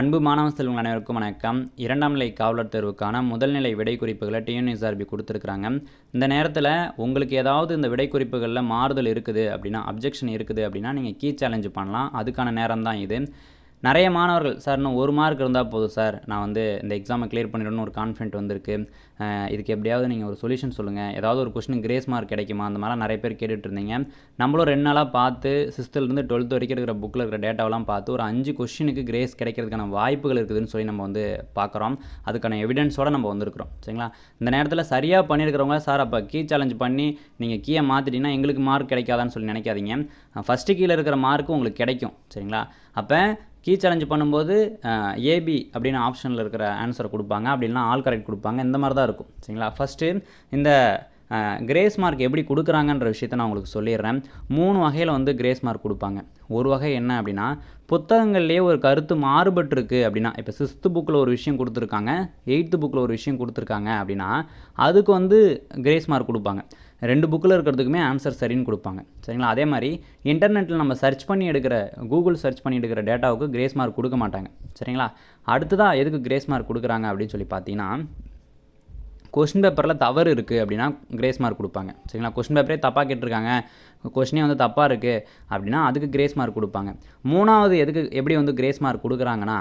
அன்பு மாணவ செல்வங்கள் அனைவருக்கும் வணக்கம். இரண்டாம் நிலை காவலர் தேர்வுக்கான முதல்நிலை விடை குறிப்புகளை டிஎன்எஸ்ஆர்பி கொடுத்துருக்குறாங்க. இந்த நேரத்தில் உங்களுக்கு ஏதாவது இந்த விடை குறிப்புகளில் மாறுதல் இருக்குது அப்படின்னா அப்ஜெக்ஷன் இருக்குது அப்படின்னா நீங்கள் கீ சேலஞ்சு பண்ணலாம். அதுக்கான நேரம் தான் இது. நிறைய மாணவர்கள் சார் இன்னும் ஒரு மார்க் இருந்தால் போதும் சார். நான் வந்து இந்த எக்ஸாமை கிளியர் பண்ணிடணும்னு ஒரு கான்ஃபிடென்ட் வந்திருக்கு. இதுக்கு எப்படியாவது நீங்கள் ஒரு சொல்யூஷன் சொல்லுங்கள் ஏதாவது ஒரு கொஸ்டின் கிரேஸ் மார்க் கிடைக்குமா? அந்த மாதிரிலாம் நிறைய பேர் கேட்டுட்டு இருந்தீங்க நம்மளும் ரெண்டு நாளாக பார்த்து சிக்ஸ்த்துலேருந்து டுவெல்த் வரைக்கும் இருக்கிற புக்கில் இருக்கிற டேட்டாவெல்லாம் பார்த்து ஒரு அஞ்சு கொஸ்டினுக்கு கிரேஸ் கிடைக்கிறதுக்கான வாய்ப்புகள் இருக்குதுன்னு சொல்லி நம்ம வந்து பார்க்குறோம். அதுக்கான எவிடன்ஸோடு நம்ம வந்திருக்கிறோம். சரிங்களா? இந்த நேரத்தில் சரியாக பண்ணியிருக்கிறவங்க சார் அப்போ கீ சேலஞ்ச் பண்ணி நீங்கள் கீயை மாற்றிட்டீங்கன்னா எங்களுக்கு மார்க் கிடைக்காதான்னு சொல்லி நினைக்காதீங்க. ஃபஸ்ட்டு கீழே இருக்கிற மார்க்கு உங்களுக்கு கிடைக்கும். சரிங்களா? அப்போ கீ சேலஞ்சு பண்ணும்போது ஏபி அப்படின்னு ஆப்ஷனில் இருக்கிற ஆன்சரை கொடுப்பாங்க. அப்படின்னா ஆல் கரெக்ட் கொடுப்பாங்க. இந்த மாதிரி தான் இருக்கும். சரிங்களா? ஃபஸ்ட்டு இந்த கிரேஸ் மார்க் எப்படி கொடுக்குறாங்கன்ற விஷயத்த நான் உங்களுக்கு சொல்லிடுறேன். மூணு வகையில் வந்து கிரேஸ் மார்க் கொடுப்பாங்க. ஒரு வகை என்ன அப்படின்னா புத்தகங்கள்லேயே ஒரு கருத்து மாறுபட்டிருக்கு அப்படின்னா இப்போ சிக்ஸ்த்து புக்கில் ஒரு விஷயம் கொடுத்துருக்காங்க. எயித்து புக்கில் ஒரு விஷயம் கொடுத்துருக்காங்க அப்படின்னா அதுக்கு வந்து கிரேஸ் மார்க் கொடுப்பாங்க. ரெண்டு புக்கில் இருக்கிறதுக்குமே ஆன்சர் சரின்னு கொடுப்பாங்க. சரிங்களா? அதே மாதிரி இன்டர்நெட்டில் நம்ம சர்ச் பண்ணி எடுக்கிற கூகுள் சர்ச் பண்ணி எடுக்கிற டேட்டாவுக்கு கிரேஸ் மார்க் கொடுக்க மாட்டாங்க. சரிங்களா? அடுத்ததாக எதுக்கு கிரேஸ் மார்க் கொடுக்குறாங்க அப்படின்னு சொல்லி பார்த்தீங்கன்னா கொஷின் பேப்பரில் தவறு இருக்குது அப்படின்னா கிரேஸ் மார்க் கொடுப்பாங்க. சரிங்களா? கொஷின் பேப்பரே தப்பாக கேட்டிருக்காங்க. கொஷினே வந்து தப்பாக இருக்குது அப்படின்னா அதுக்கு கிரேஸ் மார்க் கொடுப்பாங்க. மூணாவது எதுக்கு எப்படி வந்து கிரேஸ் மார்க் கொடுக்குறாங்கன்னா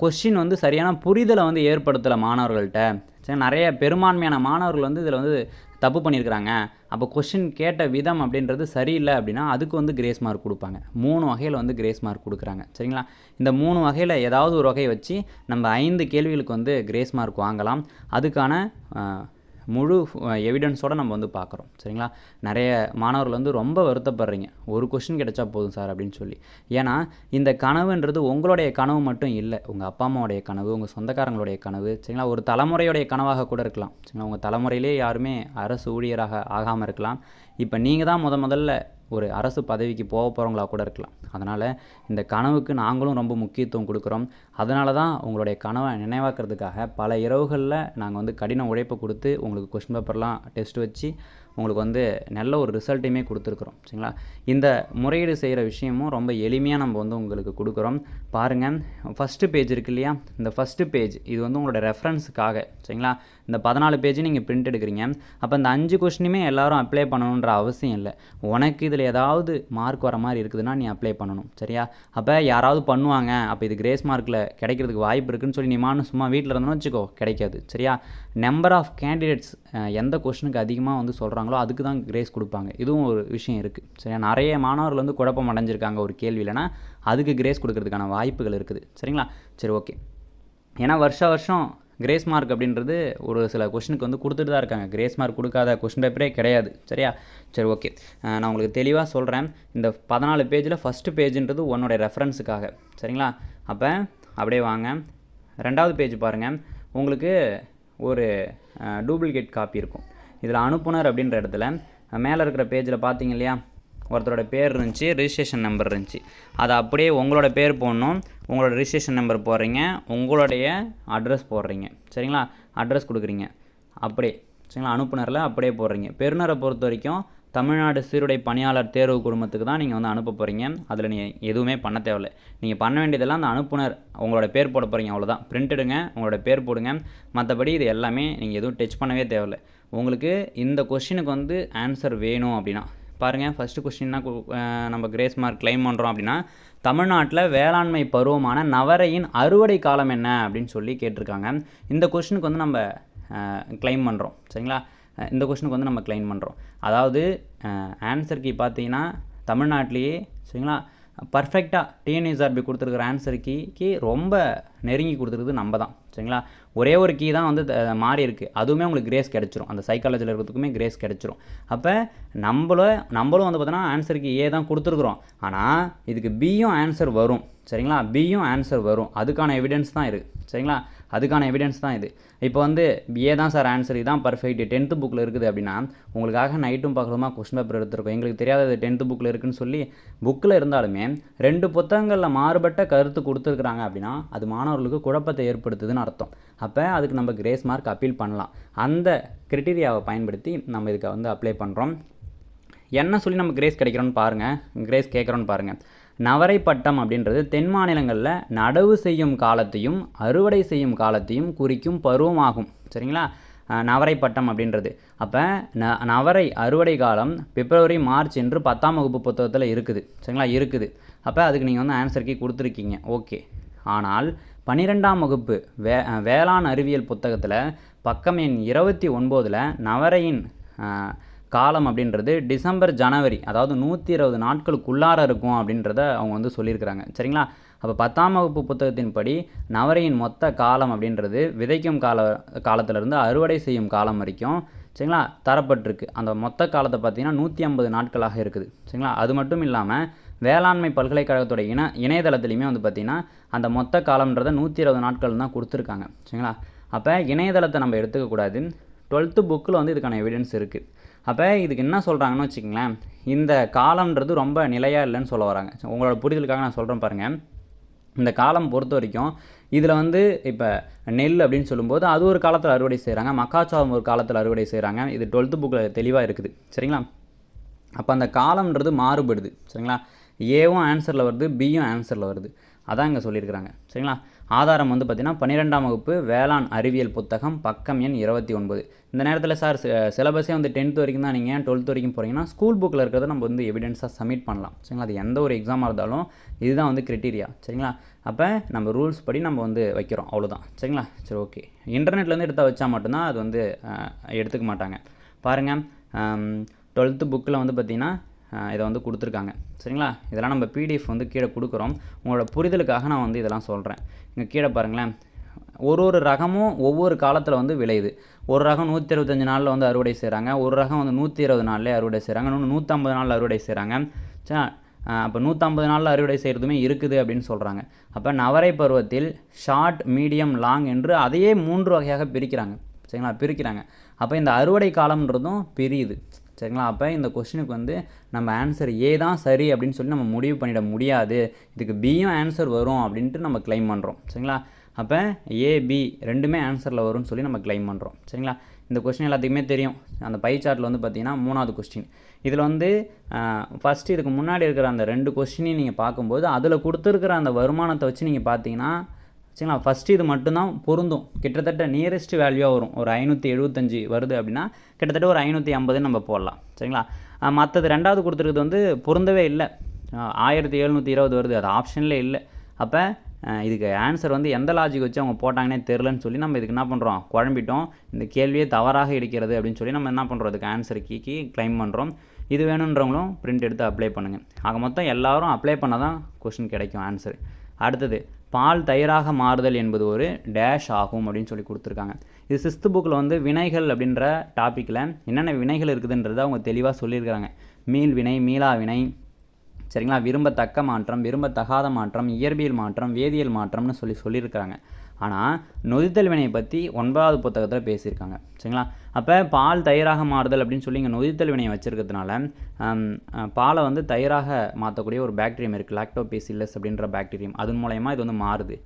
கொஷின் வந்து சரியான புரிதலை வந்து ஏற்படுத்தலை மாணவர்கள்ட்ட. சரி நிறைய பெரும்பான்மையான மாணவர்கள் வந்து இதில் வந்து தப்பு பண்ணியிருக்கிறாங்க. அப்போ கொஷின் கேட்ட விதம் அப்படின்றது சரியில்லை அப்படின்னா அதுக்கு வந்து கிரேஸ் மார்க் கொடுப்பாங்க. மூணு வகையில் வந்து கிரேஸ் மார்க் கொடுக்குறாங்க. சரிங்களா? இந்த மூணு வகையில் ஏதாவது ஒரு வகையை வச்சு நம்ம ஐந்து கேள்விகளுக்கு வந்து கிரேஸ் மார்க் வாங்கலாம். அதுக்கான முழு எவிடன்ஸோடு நம்ம வந்து பார்க்குறோம். சரிங்களா? நிறைய மாணவர்கள் வந்து ரொம்ப வருத்தப்படுறீங்க. ஒரு கொஷின் கிடைச்சா போதும் சார் அப்படின்னு சொல்லி. ஏன்னா இந்த கனவுன்றது உங்களுடைய கனவு மட்டும் இல்லை. உங்கள் அப்பா அம்மாவுடைய கனவு உங்கள் சொந்தக்காரங்களுடைய கனவு. சரிங்களா? ஒரு தலைமுறையுடைய கனவாக கூட இருக்கலாம். சரிங்களா? உங்கள் தலைமுறையிலே யாருமே அரசு ஊழியராக ஆகாமல் இருக்கலாம். இப்போ நீங்கள் தான் முத முதல்ல ஒரு அரசு பதவிக்கு போக போகிறவங்களா கூட இருக்கலாம். அதனால் இந்த கனவுக்கு நாங்களும் ரொம்ப முக்கியத்துவம் கொடுக்குறோம். அதனால தான் உங்களுடைய கனவை நினைவாக்குறதுக்காக பல இரவுகளில் நாங்கள் வந்து கடின உழைப்பை கொடுத்து உங்களுக்கு கொஸ்டின் பேப்பர்லாம் டெஸ்ட் வச்சு உங்களுக்கு வந்து நல்ல ஒரு ரிசல்ட்டையுமே கொடுத்துருக்குறோம். சரிங்களா? இந்த முறையீடு செய்கிற விஷயமும் ரொம்ப எளிமையாக நம்ம வந்து உங்களுக்கு கொடுக்குறோம். பாருங்கள் ஃபஸ்ட்டு பேஜ் இருக்கு இல்லையா? இந்த ஃபஸ்ட்டு பேஜ் இது வந்து உங்களோட ரெஃபரன்ஸுக்காக சரிங்களா? இந்த பதினாலு பேஜ் நீங்கள் பிரிண்ட் எடுக்கிறீங்க. அப்போ இந்த அஞ்சு கொஸ்டினுமே எல்லாரும் அப்ளை பண்ணணுன்ற அவசியம் இல்லை. உனக்கு இதில் ஏதாவது மார்க் வர மாதிரி இருக்குதுன்னா நீ அப்ளை பண்ணணும். சரியா? அப்போ யாராவது பண்ணுவாங்க. அப்போ இது கிரேஸ் மார்க்கில் கிடைக்கிறதுக்கு வாய்ப்பு இருக்குன்னு சொல்லி நீமானு சும்மா வீட்டில் இருந்தோன்னு வச்சுக்கோ கிடைக்காது. சரியா? நம்பர் ஆஃப் கேண்டிடேட்ஸ் எந்த கொஷனுக்கு அதிகமாக வந்து சொல்கிறாங்களோ அதுக்கு தான் கிரேஸ் கொடுப்பாங்க. இதுவும் ஒரு விஷயம் இருக்குது சரியா? நிறைய மாணவர்கள் வந்து குழப்பம் அடைஞ்சிருக்காங்க ஒரு கேள்வியிலனா அதுக்கு கிரேஸ் கொடுக்கறதுக்கான வாய்ப்புகள் இருக்குது. சரிங்களா? சரி ஓகே ஏன்னா வருஷ வருஷம் கிரேஸ் மார்க் அப்படின்றது ஒரு சில கொஷனுக்கு வந்து கொடுத்துட்டு தான் இருக்காங்க. கிரேஸ் மார்க் கொடுக்காத கொஷின் பேப்பரே கிடையாது. சரியா? சரி ஓகே நான் உங்களுக்கு தெளிவாக சொல்கிறேன் இந்த பதினாலு பேஜில் ஃபஸ்ட்டு பேஜுன்றது உன்னோட ரெஃபரன்ஸுக்காக சரிங்களா? அப்போ அப்படியே வாங்க. ரெண்டாவது பேஜ் பாருங்கள் உங்களுக்கு ஒரு டூப்ளிகேட் காப்பி இருக்கும். இதில் அனுப்புனர் அப்படின்ற இடத்துல மேலே இருக்கிற பேஜில் பார்த்தீங்க இல்லையா? ஒருத்தரோட பேர் இருந்துச்சு ரிஜிஸ்ட்ரேஷன் நம்பர் இருந்துச்சு. அதை அப்படியே உங்களோட பேர் போடணும். உங்களோட ரிஜிஸ்ட்ரேஷன் நம்பர் போடுறீங்க. உங்களுடைய அட்ரஸ் போடுறீங்க. சரிங்களா? அட்ரஸ் கொடுக்குறீங்க. அப்படியே சரிங்களா? அனுப்புனரில் அப்படியே போடுறீங்க. பெறுநரை பொறுத்த வரைக்கும் தமிழ்நாடு சீருடை பணியாளர் தேர்வு குடும்பத்துக்கு தான் நீங்கள் வந்து அனுப்ப போகிறீங்க அதில் நீங்கள் எதுவுமே பண்ண தேவையில்லை. நீங்கள் பண்ண வேண்டியதெல்லாம் அந்த அனுப்புனர் உங்களோட பேர் போட போகிறீங்க அவ்வளோதான் பிரிண்ட் எடுங்க உங்களோட பேர் போடுங்க. மற்றபடி இது எல்லாமே நீங்கள் எதுவும் டச் பண்ணவே தேவையில்லை. உங்களுக்கு இந்த கொஷினுக்கு வந்து ஆன்சர் வேணும் அப்படின்னா பாருங்கள் ஃபஸ்ட்டு கொஸ்டின்னா நம்ம கிரேஸ் மார்க் கிளைம் பண்ணுறோம் அப்படின்னா தமிழ்நாட்டில் வேளாண்மை பருவமான நவரையின் அறுவடை காலம் என்ன அப்படின்னு சொல்லி கேட்டிருக்காங்க. இந்த கொஷினுக்கு வந்து நம்ம கிளைம் பண்ணுறோம் சரிங்களா? இந்த கொஷனுக்கு வந்து நம்ம கிளைம் பண்ணுறோம் அதாவது ஆன்சர் கீ பார்த்தீங்கன்னா தமிழ்நாட்டிலேயே சரிங்களா? பர்ஃபெக்டாக டிஎன்எஸ்ஆர்பி கொடுத்துருக்குற ஆன்சர் கீ ரொம்ப நெருங்கி கொடுத்துருக்குது நம்ம தான் சரிங்களா? ஒரே ஒரு கீ தான் வந்து த- மாறி இருக்குது அதுவுமே உங்களுக்கு கிரேஸ் கிடச்சிரும். அந்த சைக்காலஜியில் இருக்கிறதுக்குமே கிரேஸ் கிடச்சிரும். அப்போ நம்மளும் நம்மளும் வந்து பார்த்தோன்னா ஆன்சருக்கு ஏ தான் கொடுத்துருக்குறோம். ஆனால் இதுக்கு பியும் ஆன்சர் வரும் சரிங்களா? பியும் ஆன்சர் வரும். அதுக்கான எவிடன்ஸ் தான் இருக்குது சரிங்களா? அதுக்கான எவிடன்ஸ் தான் இது. இப்போ வந்து ஏ தான் சார் ஆன்சர் இதுதான் பர்ஃபெக்ட் டென்த்து புக்கில் இருக்குது அப்படின்னா உங்களுக்காக நைட்டும் பகலுமா கொஸ்டின் பேப்பர் எடுத்திருக்கோம். எங்களுக்கு தெரியாதது டென்த்து புக்கில் இருக்குன்னு சொல்லி புக்கில் இருந்தாலுமே ரெண்டு புத்தகங்களில் மாறுபட்ட கருத்து கொடுத்துருக்குறாங்க அப்படின்னா அது மாணவர்களுக்கு குழப்பத்தை ஏற்படுத்துதுன்னு அர்த்தம். அப்போ அதுக்கு நம்ம கிரேஸ் மார்க் அப்பீல் பண்ணலாம். அந்த கிரிட்டீரியாவை பயன்படுத்தி நம்ம இதுக்கு வந்து அப்ளை பண்ணுறோம் என்ன சொல்லி நம்ம கிரேஸ் கிடைக்கிறோன்னு பாருங்கள் கிரேஸ் கேட்குறோன்னு பாருங்கள் நவரை பட்டம் அப்படின்றது தென் மாநிலங்களில் நடவு செய்யும் காலத்தையும் அறுவடை செய்யும் காலத்தையும் குறிக்கும் பருவமாகும். சரிங்களா? நவரை பட்டம் அப்படின்றது. அப்போ ந நவரை அறுவடை காலம் பிப்ரவரி மார்ச் என்று பத்தாம் வகுப்பு புத்தகத்தில் இருக்குது. சரிங்களா? இருக்குது. அப்போ அதுக்கு நீங்கள் வந்து ஆன்சர் கீ கொடுத்துருக்கீங்க. ஓகே. ஆனால் பன்னிரெண்டாம் வகுப்பு வே வேளாண் அறிவியல் புத்தகத்தில் பக்கம் எண் இருபத்தி ஒன்பதில் நவரையின் காலம் அப்படின்றது டிசம்பர் ஜனவரி அதாவது நூற்றி இருபது நாட்களுக்குள்ளார இருக்கும் அப்படின்றத அவங்க வந்து சொல்லியிருக்கிறாங்க. சரிங்களா? அப்போ பத்தாம் வகுப்பு புத்தகத்தின்படி நவரையின் மொத்த காலம் அப்படின்றது விதைக்கும் கால காலத்திலிருந்து அறுவடை செய்யும் காலம் வரைக்கும் சரிங்களா தரப்பட்டிருக்கு. அந்த மொத்த காலத்தை பார்த்தீங்கன்னா நூற்றி ஐம்பது நாட்களாக இருக்குது. சரிங்களா? அது மட்டும் இல்லாமல் வேளாண்மை பல்கலைக்கழகத்தோட இன இணையதளத்துலையுமே வந்து பார்த்திங்கன்னா அந்த மொத்த காலம்ன்றதை நூற்றி இருபது நாட்கள் தான் கொடுத்துருக்காங்க. சரிங்களா? அப்போ இணையதளத்தை நம்ம எடுத்துக்கக்கூடாது. டுவெல்த்து புக்கில் வந்து இதுக்கான எவிடன்ஸ் இருக்குது அப்போ இதுக்கு என்ன சொல்கிறாங்கன்னு வச்சுக்கங்களேன் இந்த காலம்ன்றது ரொம்ப நிலையாக இல்லைன்னு சொல்ல வராங்க. உங்களோட புரிதலுக்காக நான் சொல்கிறேன் பாருங்கள் இந்த காலம் பொறுத்த வரைக்கும் இதில் வந்து இப்போ நெல் அப்படின்னு சொல்லும்போது அது ஒரு காலத்தில் அறுவடை செய்கிறாங்க மக்காச்சோளம் ஒரு காலத்தில் அறுவடை செய்கிறாங்க இது டுவெல்த்து புக்கில் தெளிவாக இருக்குது. சரிங்களா? அப்போ அந்த காலம்ன்றது மாறுபடுது. சரிங்களா? ஏவும் ஆன்சரில் வருது பியும் ஆன்சரில் வருது. அதான் இங்கே சொல்லியிருக்கிறாங்க. சரிங்களா? ஆதாரம் வந்து பார்த்திங்கன்னா பன்னிரெண்டாம் வகுப்பு வேளாண் அறிவியல் புத்தகம் பக்கம் எண் இருபத்தி ஒன்பது. இந்த நேரத்தில் சார் சிலபஸே வந்து டென்த் வரைக்கும் தான் நீங்கள் ஏன் டுவெல்த் வரைக்கும் போகிறீங்கன்னா ஸ்கூல் புக்கில் இருக்கிறத நம்ம வந்து எவிடன்ஸாக சப்மிட் பண்ணலாம். சரிங்களா? அது எந்த ஒரு எக்ஸாமாக இருந்தாலும் இதுதான் வந்து கிரிட்டீரியா சரிங்களா? அப்போ நம்ம ரூல்ஸ் படி நம்ம வந்து வைக்கிறோம். அவ்வளோதான் சரிங்களா? சரி ஓகே இன்டர்நெட்லேருந்து எடுத்தால் வச்சா மட்டும்தான் அது வந்து எடுத்துக்க மாட்டாங்க. பாருங்கள் டுவெல்த்து புக்கில் வந்து பார்த்திங்கன்னா இதை வந்து கொடுத்துருக்காங்க. சரிங்களா? இதெல்லாம் நம்ம பிடிஎஃப் வந்து கீழே கொடுக்குறோம். உங்களோட புரிதலுக்காக நான் வந்து இதெல்லாம் சொல்கிறேன் இங்கே கீழே பாருங்களேன். ஒரு ஒரு ரகமும் ஒவ்வொரு காலத்தில் வந்து விளையுது. ஒரு ரகம் நூற்றி இருபத்தஞ்சி நாளில் வந்து அறுவடை செய்கிறாங்க ஒரு ரகம் வந்து நூற்றி இருபது நாள்லேயே அறுவடை செய்கிறாங்க இன்னொன்று நூற்றம்பது நாளில் அறுவடை செய்கிறாங்க சரி அப்போ நூற்றம்பது நாளில் அறுவடை செய்கிறதுமே இருக்குது அப்படின்னு சொல்கிறாங்க அப்போ நவரை பருவத்தில் ஷார்ட் மீடியம் லாங் என்று அதையே மூன்று வகையாக பிரிக்கிறாங்க. சரிங்களா? பிரிக்கிறாங்க. அப்போ இந்த அறுவடை காலம்ன்றதும் பிரியுது. சரிங்களா? அப்போ இந்த கொஸ்டினுக்கு வந்து நம்ம ஆன்சர் ஏ தான் சரி அப்படின்னு சொல்லி நம்ம முடிவு பண்ணிட முடியாது. இதுக்கு பியும் ஆன்சர் வரும் அப்படின்ட்டு நம்ம க்ளைம் பண்ணுறோம் சரிங்களா? அப்போ ஏபி ரெண்டுமே ஆன்சரில் வரும்னு சொல்லி நம்ம க்ளைம் பண்ணுறோம் சரிங்களா? இந்த கொஸ்டின் எல்லாத்துக்குமே தெரியும். அந்த பை சார்ட்டில் வந்து பார்த்தீங்கன்னா மூணாவது கொஸ்டின் இதில் வந்து ஃபஸ்ட்டு இதுக்கு முன்னாடி இருக்கிற அந்த ரெண்டு கொஸ்டினையும் நீங்கள் பார்க்கும்போது அதில் கொடுத்துருக்கிற அந்த வருமானத்தை வச்சு நீங்கள் பார்த்தீங்கன்னா சரிங்களா? ஃபஸ்ட்டு இது மட்டும்தான் பொருந்தும். கிட்டத்தட்ட நியரஸ்ட் வேல்யூவாக வரும். ஒரு ஐநூற்றி எழுபத்தஞ்சு வருது அப்படின்னா கிட்டத்தட்ட ஒரு ஐநூற்றி ஐம்பது நம்ம போடலாம். சரிங்களா? மற்றது ரெண்டாவது கொடுத்துருக்கிறது வந்து பொருந்தவே இல்லை. ஆயிரத்தி எழுநூற்றி இருபது வருது. அது ஆப்ஷனில் இல்லை. அப்போ இதுக்கு ஆன்சர் வந்து எந்த லாஜிக் வச்சு அவங்க போட்டாங்கன்னே தெரிலன்னு சொல்லி நம்ம இதுக்கு என்ன பண்ணுறோம் குழம்பிட்டோம். இந்த கேள்வியே தவறாக இருக்கிறது அப்படின்னு சொல்லி நம்ம என்ன பண்ணுறோம் இதுக்கு ஆன்சர் கீக்கி க்ளைம் பண்ணுறோம் இது வேணுன்றவங்களும் பிரிண்ட் எடுத்து அப்ளை பண்ணுங்கள் ஆக மொத்தம் எல்லாரும் அப்ளை பண்ணால் தான் கொஷின் கிடைக்கும் ஆன்சர் அடுத்தது பால் தயிராக மாறுதல் என்பது ஒரு டேஷ் ஆகும் அப்படின்னு சொல்லி கொடுத்துருக்காங்க. இது சிஸ்து புக்கில் வந்து வினைகள் அப்படின்ற டாப்பிக்கில் என்னென்ன வினைகள் இருக்குதுன்றதை அவங்க தெளிவாக சொல்லியிருக்கிறாங்க. மீள் வினை மீளா வினை சரிங்களா? விரும்பத்தக்க மாற்றம் விரும்பத்தகாத மாற்றம் இயற்பியல் மாற்றம் வேதியியல் மாற்றம்னு சொல்லி சொல்லியிருக்கிறாங்க. ஆனால் நொதித்தல் வினையை பற்றி ஒன்பதாவது புத்தகத்தில் பேசியிருக்காங்க. சரிங்களா? அப்போ பால் தயிராக மாறுதல் அப்படின்னு சொல்லி இங்கே நொதித்தல் வினையை வச்சுருக்கிறதுனால பாலை வந்து தயிராக மாற்றக்கூடிய ஒரு பாக்டீரியம் இருக்குது லாக்டோபேசில்லஸ் அப்படின்ற பாக்டீரியம் அதன் மூலயமா இது வந்து மாறுது.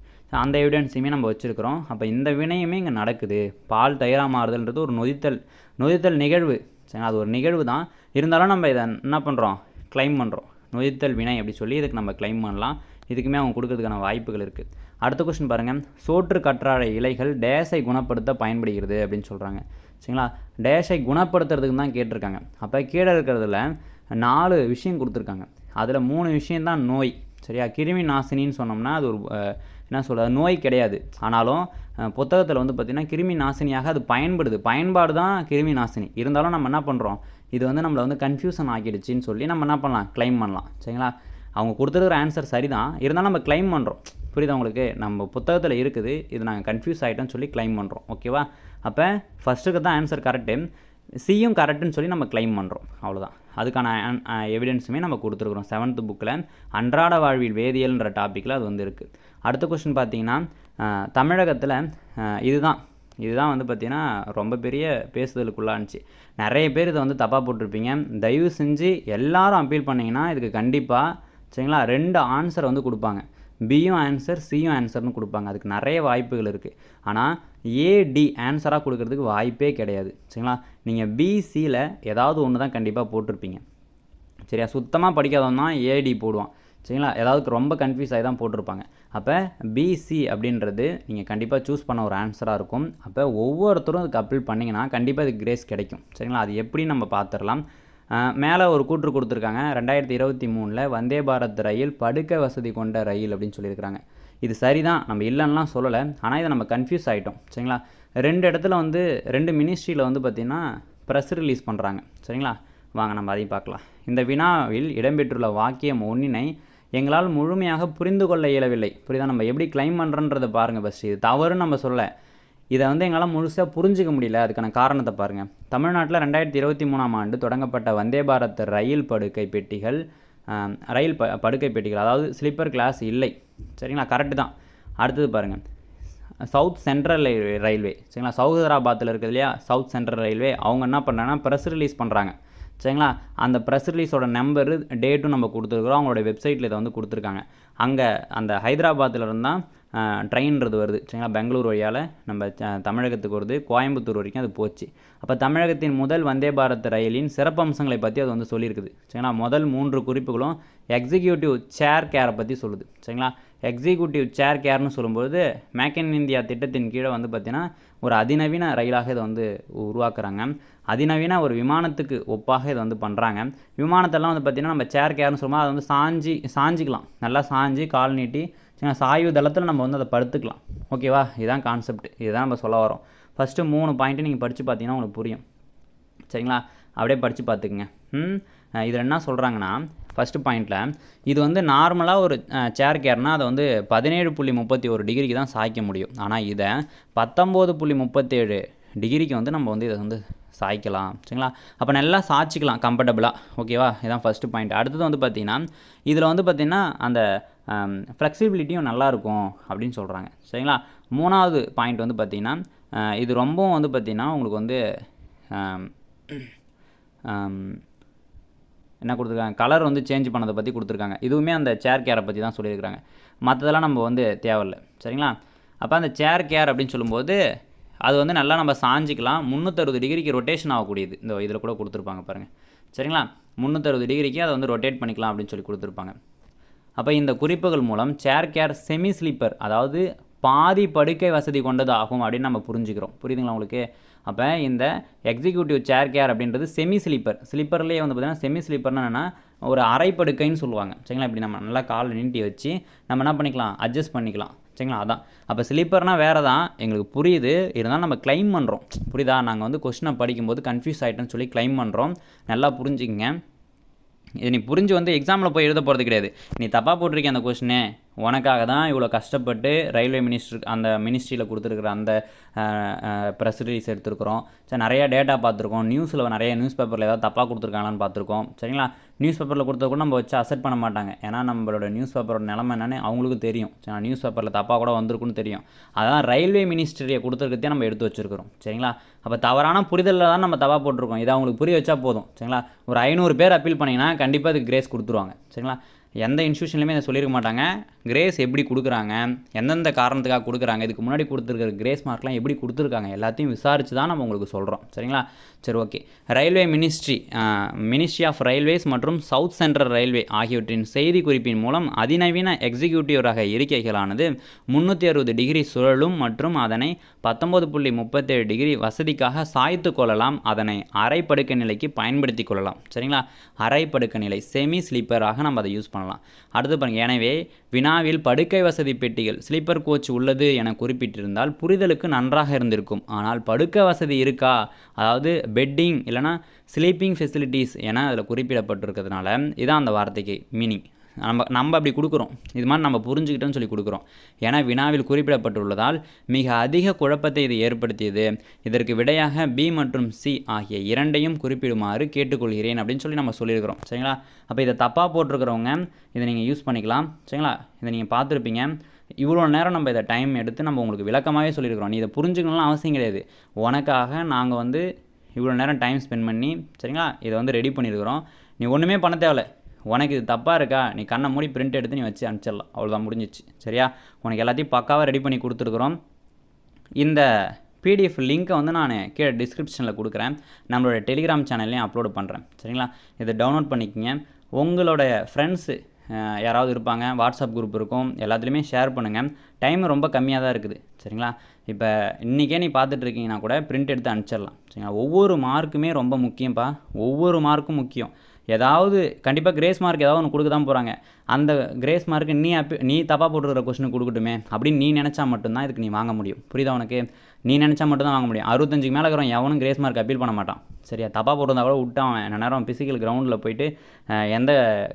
அந்த எவிடன்ஸையுமே நம்ம வச்சுருக்கிறோம். அப்போ இந்த வினையுமே இங்கே நடக்குது. பால் தயிராக மாறுதல்ன்றது ஒரு நொதித்தல் நொதித்தல் நிகழ்வு. சரிங்களா? அது ஒரு நிகழ்வு தான். இருந்தாலும் நம்ம இதை என்ன பண்ணுறோம் கிளைம் பண்ணுறோம் நொதித்தல் வினை அப்படி சொல்லி இதுக்கு நம்ம க்ளைம் பண்ணலாம். இதுக்குமே அவங்க கொடுக்கறதுக்கான வாய்ப்புகள் இருக்குது அடுத்த கொஸ்டின் பாருங்கள் சோற்று கற்றாழை இலைகள் டேஸை குணப்படுத்த பயன்படுகிறது அப்படின்னு சொல்கிறாங்க சரிங்களா? டேஷை குணப்படுத்துறதுக்கு தான் கேட்டிருக்காங்க. அப்போ கீழே இருக்கிறதுல நாலு விஷயம் கொடுத்துருக்காங்க. அதில் மூணு விஷயந்தான் நோய். சரியா? கிருமி நாசினின்னு சொன்னோம்னா அது ஒரு என்ன சொல்கிறது நோய் கிடையாது. ஆனாலும் புத்தகத்தில் வந்து பார்த்திங்கன்னா கிருமி நாசினியாக அது பயன்படுது. பயன்பாடு தான் கிருமி நாசினி. இருந்தாலும் நம்ம என்ன பண்ணுறோம் இது வந்து நம்மளை வந்து கன்ஃபியூஷன் ஆக்கிடுச்சின்னு சொல்லி நம்ம என்ன பண்ணலாம்? க்ளைம் பண்ணலாம். சரிங்களா? அவங்க கொடுத்துருக்குற ஆன்சர் சரிதான். இருந்தாலும் நம்ம க்ளைம் பண்ணுறோம் புரியுதா உங்களுக்கு? நம்ம புத்தகத்தில் இருக்குது. இது நாங்கள் கன்ஃபியூஸ் ஆகிட்டோம்னு சொல்லி கிளைம் பண்ணுறோம் ஓகேவா அப்போ ஃபஸ்ட்டுக்கு தான் ஆன்சர் கரெக்டு சியும் கரெக்டுன்னு சொல்லி நம்ம க்ளைம் பண்ணுறோம் அவ்வளோதான் அதுக்கான எவிடன்ஸுமே நம்ம கொடுத்துருக்குறோம். செவன்த்து புக்கில் அன்றாட வாழ்வில் வேதியியல்ன்ற டாப்பிக்கில் அது வந்து இருக்குது அடுத்த கொஸ்டின் பார்த்தீங்கன்னா தமிழகத்தில் இதுதான். இதுதான் வந்து பார்த்திங்கன்னா ரொம்ப பெரிய பேசுதலுக்குள்ளானுச்சு நிறைய பேர் இதை வந்து தப்பாக போட்டிருப்பீங்க. தயவு செஞ்சு எல்லாரும் அப்பீல் பண்ணிங்கன்னா இதுக்கு கண்டிப்பாக சரிங்களா ரெண்டு ஆன்சர் வந்து கொடுப்பாங்க. பியும் ஆன்சர் சியும் ஆன்சர்னு கொடுப்பாங்க. அதுக்கு நிறைய வாய்ப்புகள் இருக்குது ஆனால் ஏடி ஆன்சராக கொடுக்கறதுக்கு வாய்ப்பே கிடையாது. சரிங்களா? நீங்கள் பிசியில் ஏதாவது ஒன்று தான் கண்டிப்பாக போட்டிருப்பீங்க. சரியா? சுத்தமாக படிக்காதவன் தான் ஏடி போடுவான். சரிங்களா? ஏதாவது ரொம்ப கன்ஃபியூஸ் ஆகி தான் போட்டிருப்பாங்க. அப்போ பிசி அப்படின்றது நீங்கள் கண்டிப்பாக சூஸ் பண்ண ஒரு ஆன்சராக இருக்கும். அப்போ ஒவ்வொருத்தரும் அதுக்கு அப்பீல் பண்ணிங்கன்னா கண்டிப்பாக அதுக்கு கிரேஸ் கிடைக்கும். சரிங்களா? அது எப்படி நம்ம பார்த்துடலாம் மேலே ஒரு கூற்று கொடுத்துருக்காங்க. ரெண்டாயிரத்தி இருபத்தி மூணில் வந்தே பாரத் ரயில் படுக்கை வசதி கொண்ட ரயில் அப்படின்னு சொல்லியிருக்கிறாங்க. இது சரிதான் நம்ம இல்லைன்னுலாம் சொல்லலை. ஆனால் இதை நம்ம கன்ஃபியூஸ் ஆகிட்டோம் சரிங்களா? ரெண்டு இடத்துல வந்து ரெண்டு மினிஸ்ட்ரியில் வந்து பார்த்திங்கன்னா ப்ரெஸ் ரிலீஸ் பண்ணுறாங்க சரிங்களா? வாங்க நம்ம அதையும் பார்க்கலாம். இந்த வினாவில் இடம்பெற்றுள்ள வாக்கியம் ஒன்றினை எங்களால் முழுமையாக புரிந்து கொள்ள இயலவில்லை. புரியுதா? நம்ம எப்படி கிளைம் பண்ணுறன்றதை பாருங்கள் ஃபஸ்ட்டு இது தவறுன்னு நம்ம சொல்ல இதை வந்து எங்களால் முழுசாக புரிஞ்சிக்க முடியல. அதுக்கான காரணத்தை பாருங்கள் தமிழ்நாட்டில் ரெண்டாயிரத்தி இருபத்தி மூணாம் ஆண்டு தொடங்கப்பட்ட வந்தே பாரத் ரயில் படுக்கை பெட்டிகள் ரயில் ப படுக்கை பெட்டிகள் அதாவது ஸ்லீப்பர் கிளாஸ் இல்லை. சரிங்களா? கரெக்டு தான். அடுத்தது பாருங்கள் சவுத் சென்ட்ரல் ரயில்வே. சரிங்களா? சவுதராபாத்தில் இருக்குது இல்லையா? South central railway. அவங்க என்ன பண்ணுறாங்கன்னா ப்ரெஸ் ரிலீஸ் பண்ணுறாங்க சரிங்களா? அந்த ப்ரெஸ் ரிலீஸோட நம்பரு டேட்டும் நம்ம கொடுத்துருக்குறோம். அவங்களோட வெப்சைட்டில் இதை வந்து கொடுத்துருக்காங்க. அங்கே அந்த ஹைதராபாத்தில் இருந்தால் ட்ரெயின்றது வருது. சரிங்களா? பெங்களூர் வழியால் நம்ம தமிழகத்துக்கு வருது. கோயம்புத்தூர் வரைக்கும் அது போச்சு. அப்போ தமிழகத்தின் முதல் வந்தே பாரத் ரயிலின் சிறப்பம்சங்களை பற்றி அது வந்து சொல்லியிருக்குது. சரிங்களா? முதல் மூன்று குறிப்புகளும் எக்ஸிக்யூட்டிவ் சேர் கேரை பற்றி சொல்லுது. சரிங்களா? எக்ஸிக்யூட்டிவ் சேர் கேர்னு சொல்லும்போது மேக் இன் இந்தியா திட்டத்தின் கீழே வந்து பார்த்திங்கன்னா ஒரு அதிநவீன ரயிலாக இதை வந்து உருவாக்குறாங்க. அதிநவீன ஒரு விமானத்துக்கு ஒப்பாக இதை வந்து பண்ணுறாங்க விமானத்தெல்லாம் வந்து பார்த்திங்கன்னா நம்ம சேர் கேர்னு சொல்லும்போது அதை வந்து சாஞ்சி சாஞ்சிக்கலாம். நல்லா சாஞ்சி கால் நீட்டி சாய்வு தளத்தில் நம்ம வந்து அதை படுத்துக்கலாம். ஓகேவா இதுதான் கான்செப்ட் இதுதான் நம்ம சொல்ல வரோம் ஃபஸ்ட்டு மூணு பாயிண்ட்டு நீங்கள் படித்து பார்த்தீங்கன்னா உங்களுக்கு புரியும். சரிங்களா? அப்படியே படித்து பார்த்துக்குங்க. ம்? இதில் என்ன சொல்கிறாங்கன்னா ஃபஸ்ட்டு பாயிண்ட்டில் இது வந்து நார்மலாக ஒரு சேர் கேர்னால் அதை வந்து பதினேழு புள்ளி முப்பத்தி ஒரு டிகிரிக்கு தான் சாய்க்க முடியும். ஆனால் இதை பத்தொம்போது புள்ளி முப்பத்தேழு டிகிரிக்கு வந்து நம்ம வந்து இதை வந்து சாய்க்கலாம். சரிங்களா? அப்போ நல்லா சாய்ச்சிக்கலாம் கம்ஃபர்டபுளாக ஓகேவா இதான் ஃபஸ்ட்டு பாயிண்ட் அடுத்தது வந்து பார்த்திங்கன்னா இதில் வந்து பார்த்திங்கன்னா அந்த ஃப்ளெக்சிபிலிட்டியும் நல்லாயிருக்கும் அப்படின்னு சொல்கிறாங்க சரிங்களா? மூணாவது பாயிண்ட் வந்து பார்த்திங்கன்னா இது ரொம்பவும் வந்து பார்த்திங்கன்னா உங்களுக்கு வந்து என்ன கொடுத்துருக்காங்க? கலர் வந்து சேஞ்ச் பண்ணதை பற்றி கொடுத்துருக்காங்க. இதுவுமே அந்த சேர் கேரை பற்றி தான் சொல்லியிருக்காங்க மற்றதெல்லாம் நம்ம வந்து தேவையில்லை. சரிங்களா? அப்போ அந்த சேர் கேர் அப்படின்னு சொல்லும்போது அது வந்து நல்லா நம்ம சாஞ்சிக்கலாம். முந்நூற்றறுபது டிகிரிக்கு ரொட்டேஷன் ஆகக்கூடியது. இந்த இதில் கூட கொடுத்துருப்பாங்க பாருங்கள் சரிங்களா? முந்நூற்றறுபது டிகிரிக்கு அதை வந்து ரொட்டேட் பண்ணிக்கலாம் அப்படின்னு சொல்லி கொடுத்துருப்பாங்க. அப்போ இந்த குறிப்புகள் மூலம் சேர் கேர் செமி ஸ்லீப்பர் அதாவது பாதி படுக்கை வசதி கொண்டது ஆகும் அப்படின்னு நம்ம புரிஞ்சுக்கிறோம். புரியுதுங்களா உங்களுக்கு? அப்போ இந்த எக்ஸிக்யூட்டிவ் சேர் கேர் அப்படின்றது செமி ஸ்லீப்பர் ஸ்லீப்பர்லேயே வந்து பார்த்திங்கன்னா செமி ஸ்லீப்பர்னு என்னென்னா ஒரு அரை படுக்கைன்னு சொல்லுவாங்க. சரிங்களா? இப்படி நம்ம நல்லா காலை நீட்டி வச்சு நம்ம என்ன பண்ணிக்கலாம்? அட்ஜஸ்ட் பண்ணிக்கலாம். சரிங்களா? அதான். அப்போ ஸ்லீப்பர்னால் வேறு தான் எங்களுக்கு புரியுது. இருந்தாலும் நம்ம க்ளைம் பண்ணுறோம் புரியுதா? நாங்கள் வந்து கொஷினை படிக்கும்போது கன்ஃபியூஸ் ஆகிட்டோன்னு சொல்லி க்ளைம் பண்ணுறோம் நல்லா புரிஞ்சுக்கங்க. இது நீ புரிஞ்சு வந்து எக்ஸாமில் போய் எழுத போகிறது கிடையாது. நீ தப்பாக போட்டிருக்கேன் அந்த கொஷினே உனக்காக தான் இவ்வளோ கஷ்டப்பட்டு ரயில்வே மினிஸ்டர் அந்த மினிஸ்ட்ரியில் கொடுத்துருக்குற அந்த ப்ரெஸ் ரிலீஸ் எடுத்திருக்கிறோம். சரி நிறையா டேட்டா பார்த்துருக்கோம். நியூஸில் நிறைய நியூஸ் பேப்பரில் ஏதாவது தப்பாக கொடுத்துருக்காங்களான்னு பார்த்துருக்கோம். சரிங்களா? நியூஸ் பேப்பரில் கொடுத்தா கூட நம்ம வச்சு அசெப்ட் பண்ண மாட்டாங்க. ஏன்னா நம்மளோட நியூஸ் பேப்பரோட நிலமை என்னன்னு அவங்களுக்கு தெரியும். சரி நியூஸ் பேப்பரில் தப்பாக கூட வந்திருக்குன்னு தெரியும். அதான் ரயில்வே மினிஸ்ட்ரியை கொடுத்துருக்கதே நம்ம எடுத்து வச்சுருக்கிறோம். சரிங்களா? அப்போ தவறான புரிதலில் தான் நம்ம தப்பாக போட்டிருக்கோம். இதை அவங்களுக்கு புரிய வச்சா போதும். சரிங்களா? ஒரு ஐநூறு பேர் அப்பீல் பண்ணிங்கன்னா கண்டிப்பாக அதுக்கு கிரேஸ் கொடுத்துருவாங்க. சரிங்களா? எந்த இன்ஸ்டியூஷன்லையுமே இதை சொல்லியிருக்க மாட்டாங்க. கிரேஸ் எப்படி கொடுக்குறாங்க? எந்தெந்த காரணத்துக்காக கொடுக்குறாங்க? இதுக்கு முன்னாடி கொடுத்துருக்கிற கிரேஸ் மார்க்லாம் எப்படி கொடுத்துருக்காங்க? எல்லாத்தையும் விசாரித்து தான் நம்ம உங்களுக்கு சொல்கிறோம் சரிங்களா? சரி okay railway ministry ministry of railways மற்றும் சவுத் சென்ட்ரல் ரயில்வே ஆகியவற்றின் செய்தி குறிப்பின் மூலம் அதிநவீன எக்ஸிக்யூட்டிவ் ரக இருக்கைகளானது முந்நூற்றி அறுபது டிகிரி சுழலும் மற்றும் அதனை பத்தொம்பது புள்ளி முப்பத்தேழு டிகிரி வசதிக்காக சாய்த்து கொள்ளலாம். அதனை அரை படுக்கை நிலைக்கு பயன்படுத்தி கொள்ளலாம். சரிங்களா? அரை படுக்கை நிலை செமி ஸ்லீப்பராக நம்ம அதை யூஸ் பண்ணலாம். அடுத்து பாருங்க எனவே வினாவில் படுக்கை வசதி பெட்டிகள் ஸ்லீப்பர் கோச் உள்ளது என குறிப்பிட்டிருந்தால் புரிதலுக்கு நன்றாக இருந்திருக்கும். ஆனால் படுக்கை வசதி இருக்கா? அதாவது பெட்டிங் இல்லைனா ஸ்லீப்பிங் ஃபெசிலிட்டிஸ் என அதில் குறிப்பிடப்பட்டிருக்கிறதுனால இதான் அந்த வார்த்தைக்கு மீனிங். நம்ம நம்ம அப்படி கொடுக்குறோம். இது மாதிரி நம்ம புரிஞ்சுக்கிட்டோன்னு சொல்லி கொடுக்குறோம். ஏன்னா வினாவில் குறிப்பிடப்பட்டுள்ளதால் மிக அதிக குழப்பத்தை இது ஏற்படுத்தியது. இதற்கு விடையாக பி மற்றும் சி ஆகிய இரண்டையும் குறிப்பிடுமாறு கேட்டுக்கொள்கிறேன் அப்படின்னு சொல்லி நம்ம சொல்லியிருக்கிறோம். சரிங்களா? அப்போ இதை தப்பாக போட்டிருக்கிறவங்க இதை நீங்கள் யூஸ் பண்ணிக்கலாம். சரிங்களா? இதை நீங்கள் பார்த்துருப்பீங்க. இவ்வளோ நேரம் நம்ம இதை டைம் எடுத்து நம்ம உங்களுக்கு விளக்கமாகவே சொல்லியிருக்கிறோம். நீ இதை புரிஞ்சுக்கணும்லாம் அவசியம் கிடையாது. உனக்காக நாங்கள் வந்து இவ்வளோ நேரம் டைம் ஸ்பெண்ட் பண்ணி சரிங்களா? இதை வந்து ரெடி பண்ணியிருக்கிறோம். நீ ஒன்றுமே பண்ண தேவையில்ல. உனக்கு இது தப்பாக இருக்கா? நீ கண்ணை மூடி பிரிண்ட் எடுத்து நீ வச்சு அனுப்பிச்சிடலாம். அவ்வளோதான் முடிஞ்சிச்சு. சரியா? உனக்கு எல்லாத்தையும் பக்காவாக ரெடி பண்ணி கொடுத்துருக்குறோம். இந்த பிடிஎஃப் லிங்க்கை வந்து நான் கீழே டிஸ்கிரிப்ஷனில் கொடுக்குறேன். நம்மளோட டெலிகிராம் சேனல்லையும் அப்லோடு பண்ணுறேன் சரிங்களா? இதை டவுன்லோட் பண்ணிக்கோங்க. உங்களோட ஃப்ரெண்ட்ஸு யாராவது இருப்பாங்க வாட்ஸ்அப் குரூப் இருக்கும் எல்லாத்துலேயுமே ஷேர் பண்ணுங்கள் டைம் ரொம்ப கம்மியாக தான் இருக்குது. சரிங்களா? இப்போ இன்றைக்கே நீ பார்த்துட்ருக்கீங்கன்னா கூட பிரிண்ட் எடுத்து அனுப்பிச்சிடலாம். சரிங்களா? ஒவ்வொரு மார்க்குமே ரொம்ப முக்கியம்ப்பா ஒவ்வொரு மார்க்கும் முக்கியம். ஏதாவது கண்டிப்பாக கிரேஸ் மார்க் ஏதாவது ஒன்று கொடுக்க தான் போகிறாங்க அந்த கிரேஸ் மார்க்கு நீ அப்பி நீ தப்பாக போட்டுருக்கிற கொஸ்டின் கொடுக்கட்டுமே அப்படின்னு நீ நினச்சா மட்டும்தான் இதுக்கு நீ வாங்க முடியும். புரியுதா உனக்கு? நீ நினச்சா மட்டும்தான் வாங்க முடியும். அறுபத்தஞ்சுக்கு மேலே இருக்கிறவன் எவனும் கிரேஸ் மார்க் அப்பீல் பண்ண மாட்டான். சரியா? தப்பாக போட்டிருந்தா கூட விட்டான் அவன் என்ன நேரம் ஃபிசிக்கல் கிரவுண்டில் போயிட்டு எந்த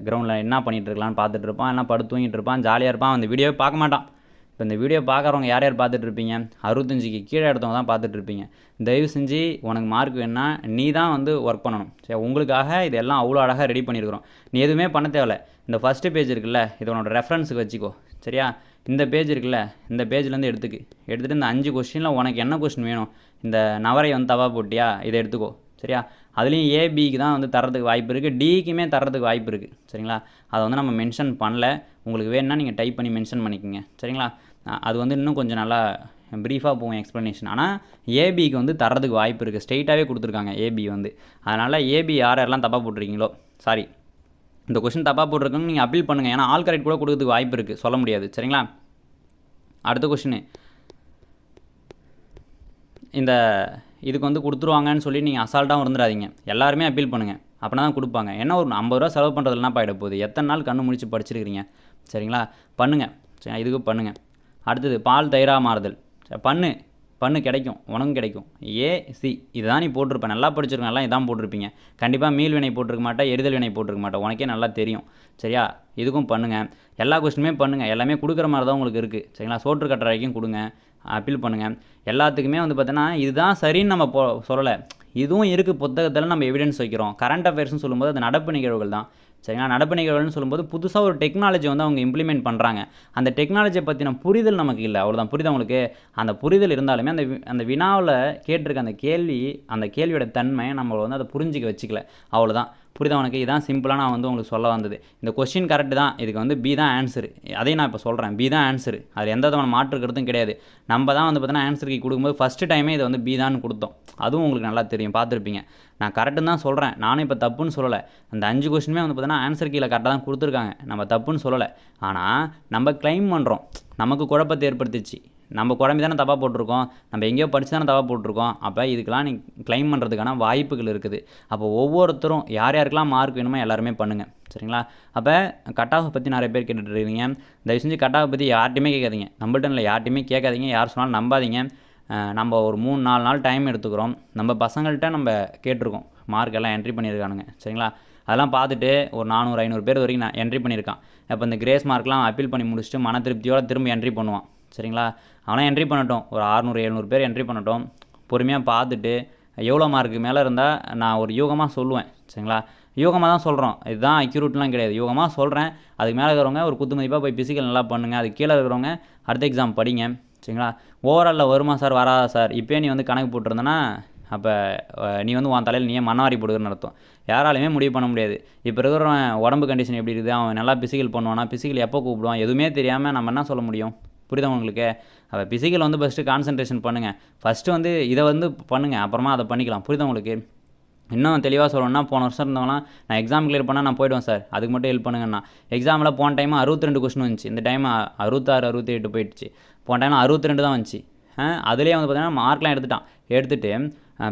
கிரவுண்டில் என்ன பண்ணிகிட்டு இருக்கலாம்னு பார்த்துட்டு இருப்பான் என்ன படுத்து தூங்கிட்டு இருப்பான் ஜாலியாக இருப்பான் அந்த வீடியோவே பார்க்க மாட்டான். இப்போ இந்த வீடியோ பார்க்குறவங்க யார் யார் பார்த்துட்ருப்பீங்க? அறுபத்தஞ்சிக்கு அறுபத்தஞ்சுக்கு கீழே எடுத்தவங்க தான் பார்த்துட்ருப்பீங்க. தயவு செஞ்சு உனக்கு மார்க் வேணுன்னா நீ தான் வந்து ஒர்க் பண்ணணும். சரி உங்களுக்காக இதெல்லாம் அவ்வளோ அழகாக ரெடி பண்ணியிருக்கிறோம். நீ எதுவுமே பண்ண தேவையில்ல. இந்த ஃபஸ்ட்டு பேஜ் இருக்குல்ல இது உன்னோட ரெஃபரன்ஸுக்கு வச்சுக்கோ. சரியா? இந்த பேஜ் இருக்குல்ல இந்த பேஜ்லேருந்து எடுத்துக்கு. எடுத்துகிட்டு இந்த அஞ்சு கொஸ்டினில் உனக்கு என்ன கொஸ்டின் வேணும்? இந்த நவரை வந்து தவா போட்டியா? இதை எடுத்துக்கோ. சரியா? அதுலேயும் ஏபிக்கு தான் வந்து தரத்துக்கு வாய்ப்பு இருக்குது டிக்குமே தரத்துக்கு வாய்ப்பு இருக்குது சரிங்களா? அதை வந்து நம்ம மென்ஷன் பண்ணல. உங்களுக்கு வேணும்னா நீங்கள் டைப் பண்ணி மென்ஷன் பண்ணிக்கோங்க. சரிங்களா? அது வந்து இன்னும் கொஞ்சம் நல்லா ப்ரீஃபாக போகும் எக்ஸ்ப்ளனேஷன் ஆனால் ஏபிக்கு வந்து தரத்துக்கு வாய்ப்பு இருக்குது ஸ்ட்ரெயிட்டாகவே கொடுத்துருக்காங்க ஏபி வந்து. அதனால் ஏபி யார் யாரெல்லாம் தப்பாக போட்டிருக்கீங்களோ சாரி இந்த கொஷின் தப்பாக போட்டிருக்கோங்க நீங்கள் அப்பீல் பண்ணுங்கள் ஏன்னா ஆல் கரெக்ட் கூட கொடுக்கறதுக்கு வாய்ப்பு இருக்குது சொல்ல முடியாது. சரிங்களா? அடுத்த கொஷின் இந்த இதுக்கு வந்து கொடுத்துருவாங்கன்னு சொல்லி நீங்கள் அசால்ட்டாகவும் இருந்துடாதீங்க. எல்லாருமே அப்பீல் பண்ணுங்கள் அப்படின்னா தான் கொடுப்பாங்க. என்ன ஒரு ஐம்பது ரூபா செலவு பண்ணுறது என்ன போகுது? எத்தனை நாள் கண்ணு முடிச்சு படிச்சிருக்கிறீங்க? சரிங்களா? பண்ணுங்கள் சரி இதுக்கு பண்ணுங்கள் அடுத்தது பால் தயிராக மாறுதல். பண்ணு. பண்ணு கிடைக்கும். உனக்கும் கிடைக்கும். A C. இதுதான் நீ போட்டிருப்பேன் நல்லா படிச்சிருக்க நல்லா இதான் போட்டிருப்பீங்க. கண்டிப்பாக மீள் வினை போட்டிருக்க மாட்டேன் எரிதல் வினை போட்டிருக்க மாட்டேன் உனக்கே நல்லா தெரியும். சரியா? இதுக்கும் பண்ணுங்கள் எல்லா கொஸ்டினுமே பண்ணுங்கள் எல்லாமே கொடுக்குற மாதிரி தான் உங்களுக்கு இருக்குது சரிங்களா? சோற்று கட்டுற வரைக்கும் கொடுங்க. அப்பீல் பண்ணுங்கள் எல்லாத்துக்குமே வந்து பார்த்தீங்கன்னா இதுதான் சரின்னு நம்ம போ சொல்லலை. இதுவும் இருக்குது புத்தகத்தில் நம்ம எவிடன்ஸ் வைக்கிறோம். கரண்ட் அஃபேர்ஸ்னு சொல்லும்போது அது நடப்பு நிகழ்வுகள் தான். சரிங்களா? நடப்பு நிகழ்வுகள்னு சொல்லும்போது புதுசாக ஒரு டெக்னாலஜி வந்து அவங்க இம்ப்ளிமெண்ட் பண்ணுறாங்க அந்த டெக்னாலஜியை பற்றின புரிதல் நமக்கு இல்லை. அவ்வளோதான் புரியுதா அவங்களுக்கு அந்த புரிதல் இருந்தாலுமே அந்த வி- அந்த வினாவில் கேட்டிருக்க அந்த கேள்வி அந்த கேள்வியோட தன்மை நம்ம வந்து அதை புரிஞ்சிக்க வச்சுக்கல. அவ்வளோதான் புரியுதா உனக்கு? இதான் சிம்பிளாக நான் வந்து உங்களுக்கு சொல்ல வந்தது. இந்த கொஸ்டின் கரெக்டு தான். இதுக்கு வந்து பி தான் ஆன்சரு அதையும் நான் இப்போ சொல்கிறேன் பி தான் ஆன்சரு அது எந்த விதமான மாற்று கருத்தும் கிடையாது. நம்ம தான் வந்து பார்த்தீங்கன்னா ஆன்சர் கீ கொடுக்கும்போது ஃபஸ்ட்டு டைமே இதை வந்து பி தான் கொடுத்தோம். அதுவும் உங்களுக்கு நல்லா தெரியும். பார்த்துருப்பீங்க. நான் கரெக்டுன்னு தான் சொல்கிறேன் நானும் இப்போ தப்புன்னு சொல்லலை. அந்த அஞ்சு கொஸ்டினுமே வந்து பார்த்தீங்கன்னா ஆன்சர் கீழே கரெக்டாக தான் கொடுத்துருக்காங்க. நம்ம தப்புன்னு சொல்லலை. ஆனால் நம்ம க்ளைம் பண்ணுறோம் நமக்கு குழப்பத்தை ஏற்படுத்திச்சு. நம்ம குழம்பு தானே தப்பாக போட்டிருக்கோம். நம்ம எங்கேயோ படித்து தானே தப்பாக போட்டிருக்கோம். அப்போ இதுக்கெலாம் நீ க்ளைம் பண்ணுறதுக்கான வாய்ப்புகள் இருக்குது. அப்போ ஒவ்வொருத்தரும் யார் யாருக்கெல்லாம் மார்க் வேணுமோ எல்லாருமே பண்ணுங்கள் சரிங்களா? அப்போ கட் ஆஃப் பற்றி நிறைய பேர் கேட்டுட்டு இருக்கீங்க தயவு செஞ்சு கட் ஆஃப் பற்றி யார்ட்டையுமே கேட்காதீங்க நம்மள்ட்ட இல்லை யார்ட்டையுமே கேட்காதீங்க. யார் சொன்னாலும் நம்பாதீங்க. நம்ம ஒரு மூணு நாலு நாள் டைம் எடுத்துக்கிறோம். நம்ம பசங்கள்கிட்ட நம்ம கேட்டிருக்கோம். மார்க் எல்லாம் என்ட்ரி பண்ணியிருக்கானுங்க. சரிங்களா? அதெல்லாம் பார்த்துட்டு ஒரு நானூறு ஐநூறு பேர் வரைக்கும் நான் என்ட்ரி பண்ணியிருக்கான். இப்போ இந்த கிரேஸ் மார்க்லாம் அப்பீல் பண்ணி முடிச்சுட்டு மன திருப்தியோட திரும்ப என்ட்ரி பண்ணுவான். சரிங்களா? ஆனால் என்ட்ரி பண்ணட்டும். ஒரு அறநூறு எழுநூறு பேர் என்ட்ரி பண்ணட்டும். பொறுமையாக பார்த்துட்டு எவ்வளோ மார்க்கு மேலே இருந்தால் நான் ஒரு யூகமாக சொல்லுவேன். சரிங்களா? யூகமாக தான் சொல்கிறோம் இதுதான் அக்யூரூட்லாம் கிடையாது. யூகமாக சொல்கிறேன் அதுக்கு மேலே இருக்கிறவங்க ஒரு குத்து மதிப்பாக போய் பிசிக்கல் நல்லா பண்ணுங்கள் அதுக்கு கீழே இருக்கிறவங்க அடுத்த எக்ஸாம் படிங்க. சரிங்களா? ஓவராலில் வருமா சார் வராதா சார் இப்போயே நீ வந்து கணக்கு போட்டிருந்தேன்னா அப்போ நீ வந்து உன் தலையில் நீயே மண்ணவாரி போடுகிறன்னு அர்த்தம். யாராலையுமே முடிவு பண்ண முடியாது. இப்போ இருக்கிறவன் உடம்பு கண்டிஷன் எப்படி இருக்குது? அவன் நல்லா பிசிக்கல் பண்ணுவானா? பிசிக்கல் எப்போ கூப்பிடுவான்? எதுவுமே தெரியாமல் நம்ம என்ன சொல்ல முடியும்? புரியுதா உங்களுக்கு? அப்போ பிசிக்கல் வந்து ஃபஸ்ட்டு கான்சன்ட்ரேஷன் பண்ணுங்கள் ஃபஸ்ட்டு வந்து இதை வந்து பண்ணுங்கள் அப்புறமா அதை பண்ணிக்கலாம். புரியுதா உங்களுக்கு? இன்னும் தெளிவாக சொல்லணும்னா போன வருஷம் இருந்தவங்களாம் நான் எக்ஸாம் கிளியர் பண்ணால் நான் போயிடுவேன் சார். அதுக்கு மட்டும் ஹெல்ப் பண்ணுங்கண்ணா எக்ஸாமில் போன டைம் அறுபத்தி ரெண்டு கொஸ்டின் வந்துச்சு. இந்த டைம் அறுபத்தாறு அறுபத்தி எட்டு போயிடுச்சு. போன டைம் அறுபத்தி ரெண்டு தான் வந்துச்சு. அதுலேயே வந்து பார்த்தீங்கன்னா மார்க்லாம் எடுத்துட்டான். எடுத்துகிட்டு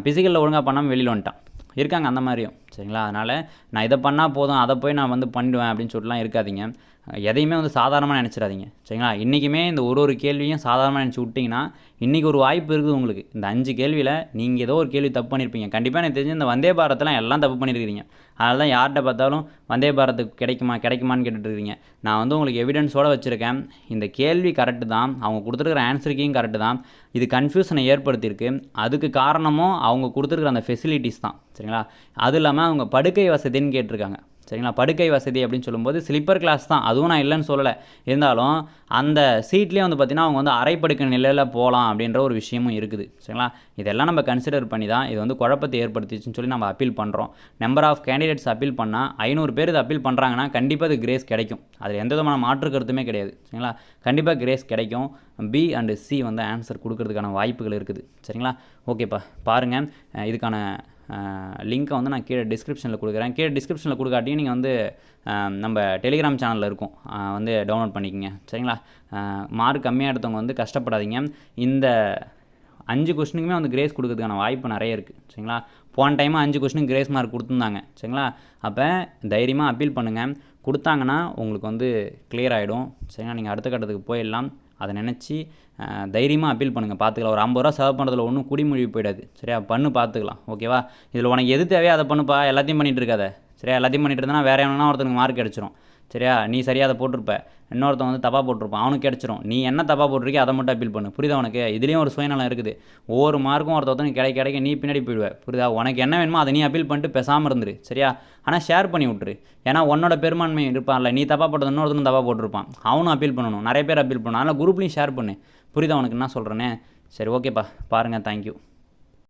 ஃபிசிக்கலில் ஒழுங்காக பண்ணாமல் வெளியில் வந்துட்டான். இருக்காங்க அந்த மாதிரியும். சரிங்களா? அதனால் நான் இதை பண்ணால் போதும் அதை போய் நான் வந்து பண்ணிடுவேன் அப்படின்னு சொல்லிட்டுலாம் இருக்காதீங்க. எதையுமே வந்து சாதாரணமாக நினச்சிடாதீங்க சரிங்களா? இன்றைக்குமே இந்த ஒரு ஒரு கேள்வியும் சாதாரணமாக நினச்சி விட்டிங்கன்னா இன்றைக்கி ஒரு வாய்ப்பு இருக்குது உங்களுக்கு. இந்த அஞ்சு கேள்வியில் நீங்கள் ஏதோ ஒரு கேள்வி தப்பு பண்ணியிருப்பீங்க கண்டிப்பாக எனக்கு தெரிஞ்சு இந்த வந்தே பாரத்தெல்லாம் எல்லாம் தப்பு பண்ணியிருக்கிறீங்க அதனால தான் யார்கிட்ட பார்த்தாலும் வந்தே பாரத்துக்கு கிடைக்குமா கிடைக்குமான்னு கேட்டுட்ருக்கீங்க நான் வந்து உங்களுக்கு எவிடன்ஸோடு வச்சுருக்கேன். இந்த கேள்வி கரெக்டு தான். அவங்க கொடுத்துருக்குற ஆன்சருக்கையும் கரெக்டு தான். இது கன்ஃபியூஷனை ஏற்படுத்தியிருக்கு. அதுக்கு காரணமும் அவங்க கொடுத்துருக்குற அந்த ஃபெசிலிட்டிஸ் தான் சரிங்களா? அது இல்லாமல் அவங்க படுக்கை வசதின்னு கேட்டிருக்காங்க. சரிங்களா? படுக்கை வசதி அப்படின்னு சொல்லும்போது ஸ்லிப்பர் கிளாஸ் தான். அதுவும் நான் இல்லைன்னு சொல்லலை. இருந்தாலும் அந்த சீட்லேயே வந்து பார்த்திங்கன்னா அவங்க வந்து அரைப்படுக்கை நிலையில் போகலாம் அப்படின்ற ஒரு விஷயமும் இருக்குது. சரிங்களா? இதெல்லாம் நம்ம கன்சிடர் பண்ணி தான் இது வந்து குழப்பத்தை ஏற்படுத்திச்சுன்னு சொல்லி நம்ம அப்பீல் பண்ணுறோம் நம்பர் ஆஃப் கேண்டிடேட்ஸ் அப்பீல் பண்ணால் ஐநூறு பேர் இது அப்பீல் பண்ணுறாங்கன்னா கண்டிப்பாக அது கிரேஸ் கிடைக்கும். அதில் எந்த விதமான மாற்று கருத்துமே கிடையாது. சரிங்களா? கண்டிப்பாக கிரேஸ் கிடைக்கும். பி அண்டு சி வந்து ஆன்சர் கொடுக்கறதுக்கான வாய்ப்புகள் இருக்குது. சரிங்களா? ஓகேப்பா பாருங்கள் இதுக்கான லிங்க்கை வந்து நான் கீழே டிஸ்கிரிப்ஷனில் கொடுக்குறேன். கீழே டிஸ்கிரிப்ஷனில் கொடுக்காட்டியும் நீங்கள் வந்து நம்ம டெலிகிராம் சேனலில் இருக்கும். வந்து டவுன்லோட் பண்ணிக்கோங்க. சரிங்களா? மார்க் கம்மியாக எடுத்தவங்க வந்து கஷ்டப்படாதீங்க. இந்த அஞ்சு கொஸ்டினுக்குமே வந்து கிரேஸ் கொடுக்கறதுக்கான வாய்ப்பு நிறைய இருக்குது சரிங்களா? போன டைமாக அஞ்சு கொஸ்டினுக்கு கிரேஸ் மார்க் கொடுத்துருந்தாங்க. சரிங்களா? அப்போ தைரியமாக அப்பீல் பண்ணுங்கள் கொடுத்தாங்கன்னா உங்களுக்கு வந்து கிளியர் ஆகிடும் சரிங்களா? நீங்கள் அடுத்த கட்டத்துக்கு போயிடலாம். அதை நினச்சி தைரியமாக அப்பீல் பண்ணுங்கள் பார்த்துக்கலாம். ஒரு ஐம்பது ரூபா செலவு பண்ணுறதுல ஒன்றும் குடிமொழி போயிடாது. சரியா? பண்ணு பார்த்துக்கலாம். ஓகேவா இதில் உனக்கு எது தேவையோ அதை பண்ணுப்பா. எல்லாத்தையும் பண்ணிகிட்டு இருக்காத. சரியா? எல்லாத்தையும் பண்ணிட்டு இருந்தா வேறு எவனா ஒருத்தனுக்கு மார்க் கிடச்சிரும் சரியா? நீ சரியாக அதை போட்டிருப்ப. இன்னொருத்தன் வந்து தப்பாக போட்டிருப்பான். அவனுக்கு கிடச்சிரும். நீ என்ன தப்பாக போட்டிருக்கியோ அதை மட்டும் அப்பீல் பண்ணு. புரியுதா உனக்கு? இதுலேயும் ஒரு சுயநலம் இருக்குது. ஒவ்வொரு மார்க்கும் ஒருத்தவங்க கிடைக்க கிடைக்க நீ பின்னாடி போயிடுவ. புரியுதா? உனக்கு என்ன வேணுமோ அதை நீ அப்பீல் பண்ணிட்டு பேசாமல் இருந்துரு. சரியா? ஆனால் ஷேர் பண்ணி விட்ரு ஏன்னா உன்னோட பெரும்பான்மை இருப்பான்ல. நீ தப்பாக போட்டது இன்னொருத்தனும் தப்பாக போட்டிருப்பான். அவனும் அப்பீல் பண்ணணும். நிறைய பேர் அப்பீல் பண்ணணும் அதனால் குரூப்லேயும் ஷேர் பண்ணு. புரியுதா உனக்கு? என்ன சொல்கிறேனே சரி ஓகேப்பா பாருங்கள் தேங்க்யூ